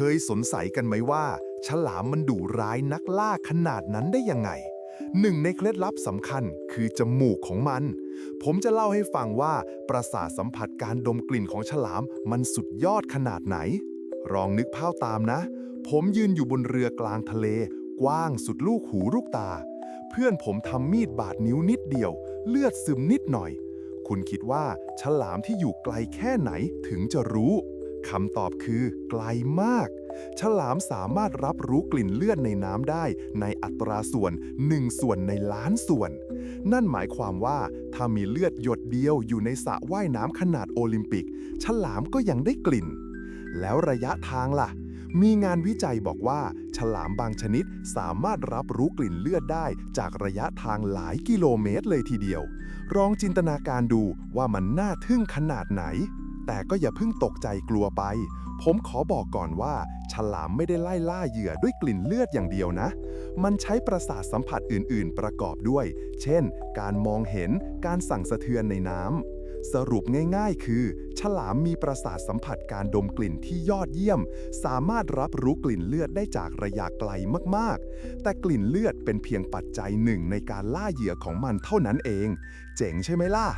เคยสงสัยกันไหมว่า ฉลามมันดุร้ายนักล่าขนาดนั้นได้ยังไง หนึ่งในเคล็ดลับสำคัญคือจมูกของมัน ผมจะเล่าให้ฟังว่า ประสาทสัมผัสการดมกลิ่นของฉลามมันสุดยอดขนาดไหน ลองนึกภาพตามนะ ผมยืนอยู่บนเรือกลางทะเล กว้างสุดลูกหูลูกตา เพื่อนผมทำมีดบาดนิ้วนิดเดียว เลือดซึมนิดหน่อย คุณคิดว่าฉลามที่อยู่ไกลแค่ไหนถึงจะรู้ คำตอบคือไกลมาก ฉลามสามารถรับรู้กลิ่นเลือดในน้ำได้ในอัตราส่วน 1 ส่วนในล้านส่วน นั่นหมายความว่าถ้ามีเลือดหยดเดียวอยู่ในสระว่ายน้ำขนาดโอลิมปิก ฉลามก็ยังได้กลิ่น แล้วระยะทางล่ะ มีงานวิจัยบอกว่า ฉลามบางชนิดสามารถรับรู้กลิ่นเลือดได้จากระยะทางหลายกิโลเมตรเลยทีเดียวลองจินตนาการดูว่ามันน่าทึ่งขนาดไหน แต่ก็อย่าเพิ่งตกใจกลัวไป ผมขอบอกก่อนว่า ฉลามไม่ได้ไล่ล่าเหยื่อด้วยกลิ่นเลือดอย่างเดียวนะ มันใช้ประสาทสัมผัสอื่น ๆ ประกอบด้วย เช่น การมองเห็น การสั่งสะเทือนในน้ำสรุปง่ายๆ คือ ฉลามมีประสาทสัมผัสการดมกลิ่นที่ยอดเยี่ยม สามารถรับรู้กลิ่นเลือดได้จากระยะไกลมากๆ แต่กลิ่นเลือดเป็นเพียงปัจจัยหนึ่งในการล่าเหยื่อของมันเท่านั้นเอง เจ๋งใช่ไหมล่ะ